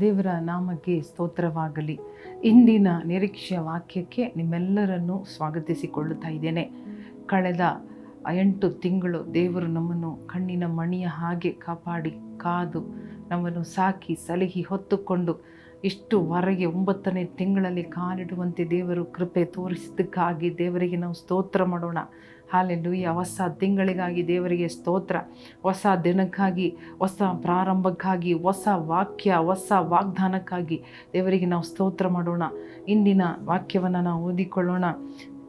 ದೇವರ ನಾಮಕ್ಕೆ ಸ್ತೋತ್ರವಾಗಲಿ. ಇಂದಿನ ನಿರೀಕ್ಷೆಯ ವಾಕ್ಯಕ್ಕೆ ನಿಮ್ಮೆಲ್ಲರನ್ನು ಸ್ವಾಗತಿಸಿಕೊಳ್ಳುತ್ತಾ ಇದ್ದೇನೆ. ಕಳೆದ ಎಂಟು ತಿಂಗಳು ದೇವರು ನಮ್ಮನ್ನು ಕಣ್ಣಿನ ಮಣಿಯ ಹಾಗೆ ಕಾಪಾಡಿ, ಕಾದು, ನಮ್ಮನ್ನು ಸಾಕಿ, ಸಲಹಿ ಹೊತ್ತುಕೊಂಡು, ಇಷ್ಟು ಹೊರಗೆ ಒಂಬತ್ತನೇ ತಿಂಗಳಲ್ಲಿ ಕಾಲಿಡುವಂತೆ ದೇವರು ಕೃಪೆ ತೋರಿಸಿದ್ದಕ್ಕಾಗಿ ದೇವರಿಗೆ ನಾವು ಸ್ತೋತ್ರ ಮಾಡೋಣ. ಹಾಲೆಲ್ಲೂಯ್ಯ ಹೊಸ ತಿಂಗಳಿಗಾಗಿ ದೇವರಿಗೆ ಸ್ತೋತ್ರ. ಹೊಸ ದಿನಕ್ಕಾಗಿ, ಹೊಸ ಪ್ರಾರಂಭಕ್ಕಾಗಿ, ಹೊಸ ವಾಕ್ಯ, ಹೊಸ ವಾಗ್ದಾನಕ್ಕಾಗಿ ದೇವರಿಗೆ ನಾವು ಸ್ತೋತ್ರ ಮಾಡೋಣ. ಇಂದಿನ ವಾಕ್ಯವನ್ನು ನಾವು ಓದಿಕೊಳ್ಳೋಣ.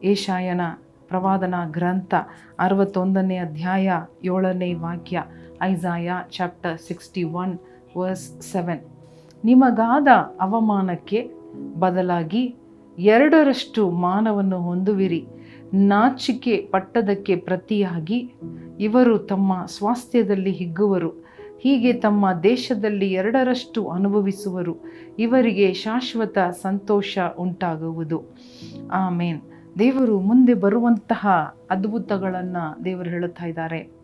ಏಷಾಯನ ಪ್ರವಾದನ ಗ್ರಂಥ ಅರವತ್ತೊಂದನೇ ಅಧ್ಯಾಯ ಏಳನೇ ವಾಕ್ಯ, Isaiah chapter sixty one verse seven. ನಿಮಗಾದ ಅವಮಾನಕ್ಕೆ ಬದಲಾಗಿ ಎರಡರಷ್ಟು ಮಾನವನ್ನು ಹೊಂದುವಿರಿ. ನಾಚಿಕೆ ಪಟ್ಟದಕ್ಕೆ ಪ್ರತಿಯಾಗಿ ಇವರು ತಮ್ಮ ಸ್ವಾಸ್ಥ್ಯದಲ್ಲಿ ಹಿಗ್ಗುವರು. ಹೀಗೆ ತಮ್ಮ ದೇಶದಲ್ಲಿ ಎರಡರಷ್ಟು ಅನುಭವಿಸುವರು. ಇವರಿಗೆ ಶಾಶ್ವತ ಸಂತೋಷ ಉಂಟಾಗುವುದು. ಆಮೇನ್. ದೇವರು ಮುಂದೆ ಬರುವಂತಹ ಅದ್ಭುತಗಳನ್ನು ದೇವರು ಹೇಳುತ್ತಾ ಇದ್ದಾರೆ.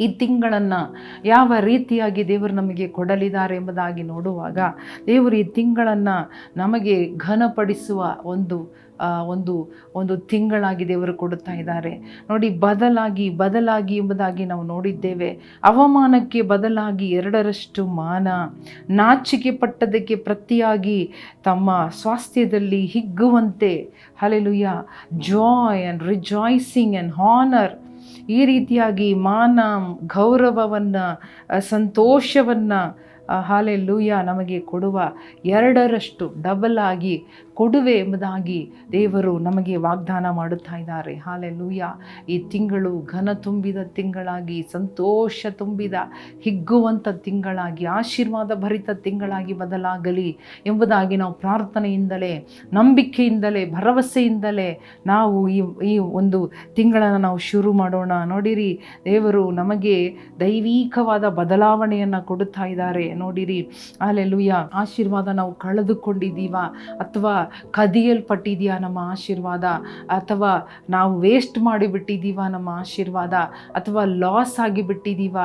ಈ ತಿಂಗಳನ್ನು ಯಾವ ರೀತಿಯಾಗಿ ದೇವರು ನಮಗೆ ಕೊಡಲಿದ್ದಾರೆ ಎಂಬುದಾಗಿ ನೋಡುವಾಗ ದೇವರು ಈ ತಿಂಗಳನ್ನು ನಮಗೆ ಘನಪಡಿಸುವ ಒಂದು ಒಂದು ಒಂದು ತಿಂಗಳಾಗಿ ದೇವರು ಕೊಡುತ್ತಾ ಇದ್ದಾರೆ. ನೋಡಿ, ಬದಲಾಗಿ ಬದಲಾಗಿ ಎಂಬುದಾಗಿ ನಾವು ನೋಡಿದ್ದೇವೆ. ಅವಮಾನಕ್ಕೆ ಬದಲಾಗಿ ಎರಡರಷ್ಟು ಮಾನ, ನಾಚಿಕೆ ಪಟ್ಟದಕ್ಕೆ ಪ್ರತಿಯಾಗಿ ತಮ್ಮ ಸ್ವಾಸ್ಥ್ಯದಲ್ಲಿ ಹಿಗ್ಗುವಂತೆ hallelujah joy and rejoicing and honour ಈ ರೀತಿಯಾಗಿ ಮಾನ ಗೌರವವನ್ನು ಸಂತೋಷವನ್ನು ಹಾಲೆಲ್ಲೂಯ್ಯ ನಮಗೆ ಕೊಡುವ ಎರಡರಷ್ಟು ಡಬಲ್ ಆಗಿ ಕೊಡುವೆ ಎಂಬುದಾಗಿ ದೇವರು ನಮಗೆ ವಾಗ್ದಾನ ಮಾಡುತ್ತಾ ಇದ್ದಾರೆ. ಹಾಲೆಲ್ಲೂಯ್ಯ ಈ ತಿಂಗಳು ಘನ ತುಂಬಿದ ತಿಂಗಳಾಗಿ, ಸಂತೋಷ ತುಂಬಿದ ಹಿಗ್ಗುವಂಥ ತಿಂಗಳಾಗಿ, ಆಶೀರ್ವಾದ ಭರಿತ ತಿಂಗಳಾಗಿ ಬದಲಾಗಲಿ ಎಂಬುದಾಗಿ ನಾವು ಪ್ರಾರ್ಥನೆಯಿಂದಲೇ, ನಂಬಿಕೆಯಿಂದಲೇ, ಭರವಸೆಯಿಂದಲೇ ನಾವು ಈ ಈ ಒಂದು ತಿಂಗಳನ್ನು ನಾವು ಶುರು ಮಾಡೋಣ. ನೋಡಿರಿ, ದೇವರು ನಮಗೆ ದೈವಿಕವಾದ ಬದಲಾವಣೆಯನ್ನು ಕೊಡುತ್ತಾ ಇದ್ದಾರೆ. ನೋಡಿರಿ ಅಲ್ಲೆಲ್ಲೂಯ್ಯ ಆಶೀರ್ವಾದ ನಾವು ಕಳೆದುಕೊಂಡಿದ್ದೀವ ಅಥವಾ ಕದಿಯಲ್ಪಟ್ಟಿದೆಯಾ ನಮ್ಮ ಆಶೀರ್ವಾದ? ಅಥವಾ ನಾವು ವೇಸ್ಟ್ ಮಾಡಿಬಿಟ್ಟಿದ್ದೀವ ನಮ್ಮ ಆಶೀರ್ವಾದ? ಅಥವಾ ಲಾಸ್ ಆಗಿಬಿಟ್ಟಿದ್ದೀವ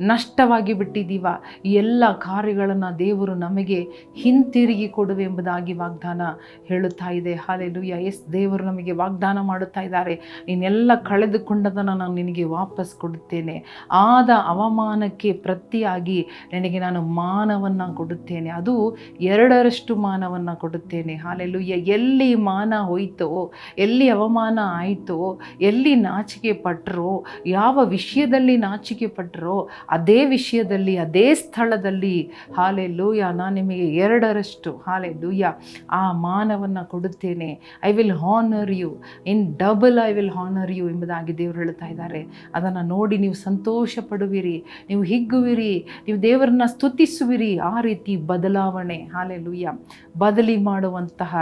ನಷ್ಟವಾಗಿ ಬಿಟ್ಟಿದ್ದೀವ ಎಲ್ಲ ಕಾರ್ಯಗಳನ್ನು ದೇವರು ನಮಗೆ ಹಿಂತಿರುಗಿ ಕೊಡುವೆ ಎಂಬುದಾಗಿ ವಾಗ್ದಾನ ಹೇಳುತ್ತಾ ಇದೆ. ಹಾಲೆಲುಯ್ಯ ಎಸ್ ದೇವರು ನಮಗೆ ವಾಗ್ದಾನ ಮಾಡುತ್ತಾ ಇದ್ದಾರೆ. ನೀನೆಲ್ಲ ಕಳೆದುಕೊಂಡದನ್ನು ನಾನು ನಿನಗೆ ವಾಪಸ್ ಕೊಡುತ್ತೇನೆ. ಆದ ಅವಮಾನಕ್ಕೆ ಪ್ರತಿಯಾಗಿ ನಿನಗೆ ನಾನು ಮಾನವನ್ನು ಕೊಡುತ್ತೇನೆ. ಅದು ಎರಡರಷ್ಟು ಮಾನವನ್ನು ಕೊಡುತ್ತೇನೆ. ಹಾಲೆಲುಯ್ಯ ಎಲ್ಲಿ ಮಾನ ಹೋಯ್ತೋ, ಎಲ್ಲಿ ಅವಮಾನ ಆಯಿತೋ, ಎಲ್ಲಿ ನಾಚಿಕೆ ಪಟ್ಟರೋ ಯಾವ ವಿಷಯದಲ್ಲಿ ನಾಚಿಕೆ ಪಟ್ಟರೋ ಅದೇ ವಿಷಯದಲ್ಲಿ, ಅದೇ ಸ್ಥಳದಲ್ಲಿ ಹಾಲೆ ಲೂಯ ನಾನು ನಿಮಗೆ ಎರಡರಷ್ಟು ಹಾಲೆ ಲೂಯ ಆ ಮಾನವನ್ನು ಕೊಡುತ್ತೇನೆ. I will honour you in double I will honour you ಎಂಬುದಾಗಿ ದೇವರು ಹೇಳ್ತಾ ಇದ್ದಾರೆ. ಅದನ್ನು ನೋಡಿ ನೀವು ಸಂತೋಷ ಪಡುವಿರಿ ನೀವು ಹಿಗ್ಗುವಿರಿ, ನೀವು ದೇವರನ್ನ ಸ್ತುತಿಸುವಿರಿ. ಆ ರೀತಿ ಬದಲಾವಣೆ. ಹಾಲೆ ಲೂಯ್ಯ ಬದಲಿ ಮಾಡುವಂತಹ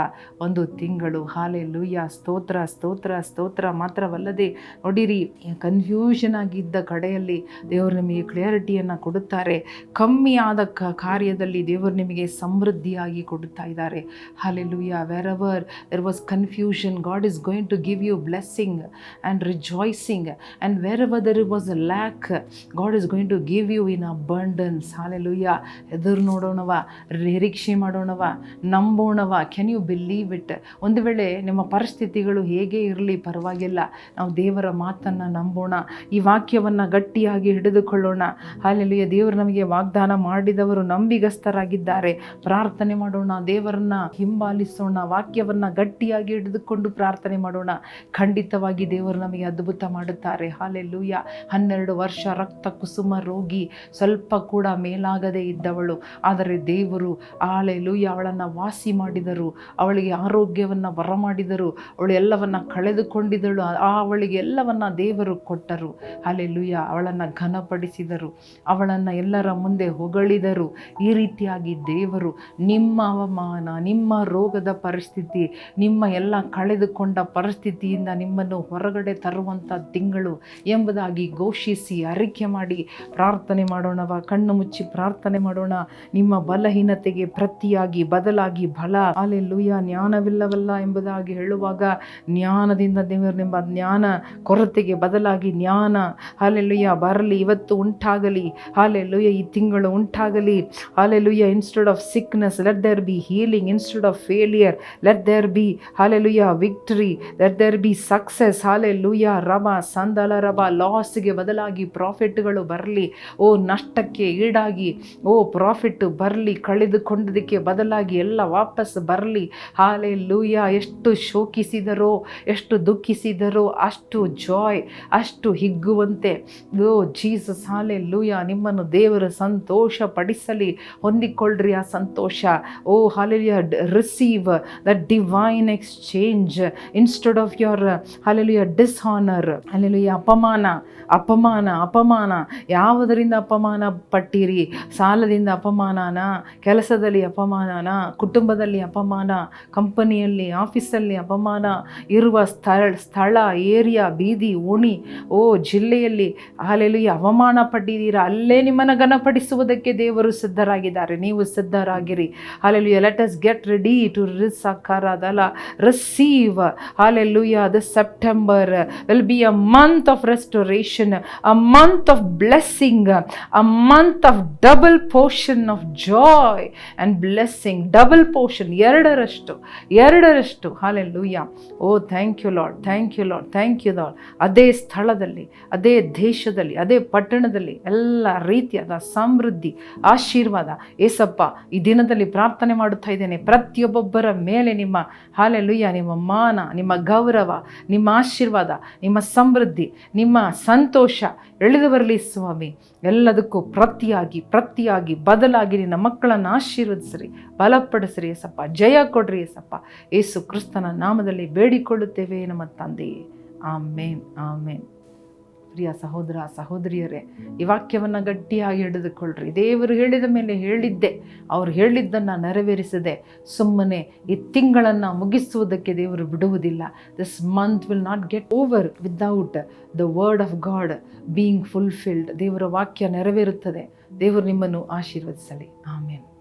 ಒಂದು ತಿಂಗಳು. ಹಾಲೆ ಲೂಯ್ಯ ಸ್ತೋತ್ರ ಸ್ತೋತ್ರ ಸ್ತೋತ್ರ ಮಾತ್ರವಲ್ಲದೆ ನೋಡಿರಿ ಕನ್ಫ್ಯೂಷನ್ ಆಗಿದ್ದ ಕಡೆಯಲ್ಲಿ ದೇವರು ನಿಮಗೆ ಕ್ಲಿಯರಿಟಿಯನ್ನು ಕೊಡುತ್ತಾರೆ. ಕಮ್ಮಿ ಆದ ಕಾರ್ಯದಲ್ಲಿ ದೇವರು ನಿಮಗೆ ಸಮೃದ್ಧಿಯಾಗಿ ಕೊಡುತ್ತಾ ಇದ್ದಾರೆ. Hallelujah where ever there was confusion God is going to give you blessing and rejoicing and where ever there was a lack God is going to give you in abundance hallelujah ಎದುರು ನೋಡೋಣವ, ನಿರೀಕ್ಷೆ ಮಾಡೋಣವ, ನಂಬೋಣವ. Can you believe it ಒಂದು ವೇಳೆ ನಿಮ್ಮ ಪರಿಸ್ಥಿತಿಗಳು ಹೇಗೆ ಇರಲಿ ಪರವಾಗಿಲ್ಲ. ನಾವು ದೇವರ ಮಾತನ್ನು ನಂಬೋಣ. ಈ ವಾಕ್ಯವನ್ನು ಗಟ್ಟಿಯಾಗಿ ಹಿಡಿದುಕೊಳ್ಳೋಣ. ಹಾಲೆಲುಯ್ಯ ದೇವರು ನಮಗೆ ವಾಗ್ದಾನ ಮಾಡಿದವರು ನಂಬಿಗಸ್ತರಾಗಿದ್ದಾರೆ. ಪ್ರಾರ್ಥನೆ ಮಾಡೋಣ. ದೇವರನ್ನ ಹಿಂಬಾಲಿಸೋಣ. ವಾಕ್ಯವನ್ನು ಗಟ್ಟಿಯಾಗಿ ಹಿಡಿದುಕೊಂಡು ಪ್ರಾರ್ಥನೆ ಮಾಡೋಣ. ಖಂಡಿತವಾಗಿ ದೇವರು ನಮಗೆ ಅದ್ಭುತ ಮಾಡುತ್ತಾರೆ. ಹಾಲೆಲ್ಲೂಯ್ಯ ಹನ್ನೆರಡು ವರ್ಷ ರಕ್ತ ಕುಸುಮ ರೋಗಿ ಸ್ವಲ್ಪ ಕೂಡ ಮೇಲಾಗದೇ ಇದ್ದವಳು. ಆದರೆ ದೇವರು ಆಲೆಲೂಯ್ಯ ಅವಳನ್ನು ವಾಸಿ ಮಾಡಿದರು. ಅವಳಿಗೆ ಆರೋಗ್ಯವನ್ನು ಬರಮಾಡಿದರು ಅವಳು ಎಲ್ಲವನ್ನು ಕಳೆದುಕೊಂಡಿದ್ದಳು. ಆ ಅವಳಿಗೆ ಎಲ್ಲವನ್ನು ದೇವರು ಕೊಟ್ಟರು. ಅಲ್ಲೆಲ್ಲುಯ್ಯ ಅವಳನ್ನು ಘನಪಡಿಸಿದರು. ಅವಳನ್ನು ಎಲ್ಲರ ಮುಂದೆ ಹೊಗಳಿದರು. ಈ ರೀತಿಯಾಗಿ ದೇವರು ನಿಮ್ಮ ಅವಮಾನ, ನಿಮ್ಮ ರೋಗದ ಪರಿಸ್ಥಿತಿ, ನಿಮ್ಮ ಎಲ್ಲ ಕಳೆದುಕೊಂಡ ಪರಿಸ್ಥಿತಿಯಿಂದ ನಿಮ್ಮನ್ನು ಹೊರಗಡೆ ತರುವಂಥ ತಿಂಗಳು ಎಂಬುದಾಗಿ ಘೋಷಿಸಿ ಅರಿಕೆ ಮಾಡಿ ಪ್ರಾರ್ಥನೆ ಮಾಡೋಣವ. ಕಣ್ಣು ಮುಚ್ಚಿ ಪ್ರಾರ್ಥನೆ ಮಾಡೋಣ. ನಿಮ್ಮ ಬಲಹೀನತೆಗೆ ಪ್ರತಿಯಾಗಿ, ಬದಲಾಗಿ ಬಲ. ಅಲ್ಲೆಲ್ಲುಯ್ಯ ಹಾಲೆಲೂಯ ಜ್ಞಾನವಿಲ್ಲವಲ್ಲ ಎಂಬುದಾಗಿ ಹೇಳುವಾಗ ಜ್ಞಾನದಿಂದ ದೇವರು ನಿಮ್ಮ ಜ್ಞಾನ ಕೊರತೆಗೆ ಬದಲಾಗಿ ಜ್ಞಾನ ಹಾಲೆಲುಯ್ಯ ಬರಲಿ, ಇವತ್ತು ಉಂಟಾಗಲಿ ಹಾಲೆಲುಯ್ಯ ಈ ತಿಂಗಳು ಉಂಟಾಗಲಿ hallelujah instead of sickness let there be healing instead of failure let there be hallelujah victory let there be success hallelujah ರಬ ಸಂದಲ ರಬ ಲಾಸ್ಗೆ ಬದಲಾಗಿ ಪ್ರಾಫಿಟ್ಗಳು ಬರಲಿ, ಓ, ನಷ್ಟಕ್ಕೆ ಈಡಾಗಿ, ಓ ಪ್ರಾಫಿಟ್ ಬರಲಿ, ಕಳೆದುಕೊಂಡದಕ್ಕೆ ಬದಲಾಗಿ ಎಲ್ಲ ವಾಪಸ್ ಬರಲಿ ಹಾಲೆ ಎಷ್ಟು ಶೋಕಿಸಿದರೋ, ಎಷ್ಟು ದುಃಖಿಸಿದರೋ, ಅಷ್ಟು ಜಾಯ್, ಅಷ್ಟು ಹಿಗ್ಗುವಂತೆ. ಓ ಜೀಸಸ್ ಹಾಲೆ ನಿಮ್ಮನ್ನು ದೇವರು ಸಂತೋಷ ಪಡಿಸಲಿ ಹೊಂದಿಕೊಳ್ಳ್ರಿ ಆ ಸಂತೋಷ. ಓ hallelujah receive the divine exchange instead of your hallelujah dishonour. Hallelujah ಅಪಮಾನ ಅಪಮಾನ ಅಪಮಾನ. ಯಾವುದರಿಂದ ಅಪಮಾನ ಪಟ್ಟಿರಿ? ಸಾಲದಿಂದ ಅಪಮಾನನ? ಕೆಲಸದಲ್ಲಿ ಅಪಮಾನನ? ಕುಟುಂಬದಲ್ಲಿ ಅಪಮಾನ? ಕಂಪನಿಯಲ್ಲಿ, ಆಫೀಸಲ್ಲಿ ಅಪಮಾನ ಇರುವ ಸ್ಥಳ ಸ್ಥಳ, ಏರಿಯಾ, ಬೀದಿ, ಓಣಿ, ಓ ಜಿಲ್ಲೆಯಲ್ಲಿ ಅಲ್ಲೆಲ್ಲಿ ಅವಮಾನ ಪಟ್ಟಿದ್ದೀರಾ ಅಲ್ಲೇ ನಿಮ್ಮನ್ನು ಘನಪಡಿಸುವುದಕ್ಕೆ ದೇವರು ಸಿದ್ಧರಾಗಿದ್ದಾರೆ. ನೀವು ಸಿದ್ಧರಾಗಿರಿ. Hallelujah let us get ready to ರಿಸ್ ಅಲ್ಲ receive hallelujah the September will be a month of restoration a month of blessing a month of double portion of joy and blessing double portion ಎರಡರಷ್ಟು ಎರಡರಷ್ಟು hallelujah oh thank you Lord thank you Lord thank you Lord ಅದೇ ಸ್ಥಳದಲ್ಲಿ, ಅದೇ ದೇಶದಲ್ಲಿ, ಅದೇ ಪಟ್ಟಣದಲ್ಲಿ ಎಲ್ಲ ರೀತಿಯಾದ ಸಮೃದ್ಧಿ, ಆಶೀರ್ವಾದ. ಏಸಪ್ಪ, ಈ ದಿನದಲ್ಲಿ ಪ್ರಾರ್ಥನೆ ಮಾಡುತ್ತಾ ಇದ್ದೇನೆ. ಪ್ರತಿಯೊಬ್ಬೊಬ್ಬರ ಮೇಲೆ ನಿಮ್ಮ ಹಾಲೆಲ್ಲುಯ್ಯ ನಿಮ್ಮ ಮಾನ, ನಿಮ್ಮ ಗೌರವ, ನಿಮ್ಮ ಆಶೀರ್ವಾದ, ನಿಮ್ಮ ಸಮೃದ್ಧಿ, ನಿಮ್ಮ ಸಂತೋಷ ಎಳೆದು ಬರಲಿ ಸ್ವಾಮಿ. ಎಲ್ಲದಕ್ಕೂ ಪ್ರತಿಯಾಗಿ ಪ್ರತಿಯಾಗಿ ಬದಲಾಗಿ ನಿನ್ನ ಮಕ್ಕಳನ್ನು ಆಶೀರ್ವದಿಸ್ರಿ, ಬಲಪಡಿಸ್ರಿ ಎಸಪ್ಪ ಜಯ ಕೊಡ್ರಿ ಎಸಪ್ಪ ಏಸು ಕ್ರಿಸ್ತನ ನಾಮದಲ್ಲಿ ಬೇಡಿಕೊಳ್ಳುತ್ತೇವೆ ನಮ್ಮ ತಂದೆಯೇ. ಆಮೇನ್ ಆಮೇನ್. ಪ್ರಿಯ ಸಹೋದರ, ಸಹೋದರಿಯರೇ, ಈ ವಾಕ್ಯವನ್ನು ಗಟ್ಟಿಯಾಗಿ ಹಿಡಿದುಕೊಳ್ಳ್ರಿ. ದೇವರು ಹೇಳಿದ ಮೇಲೆ ಹೇಳಿದ್ದೆ, ಅವ್ರು ಹೇಳಿದ್ದನ್ನು ನೆರವೇರಿಸದೆ ಸುಮ್ಮನೆ ಈ ತಿಂಗಳನ್ನು ಮುಗಿಸುವುದಕ್ಕೆ ದೇವರು ಬಿಡುವುದಿಲ್ಲ. This month will not get over without the word of God being fulfilled ದೇವರ ವಾಕ್ಯ ನೆರವೇರುತ್ತದೆ. ದೇವರು ನಿಮ್ಮನ್ನು ಆಶೀರ್ವದಿಸಲಿ. ಆಮೇಲೆ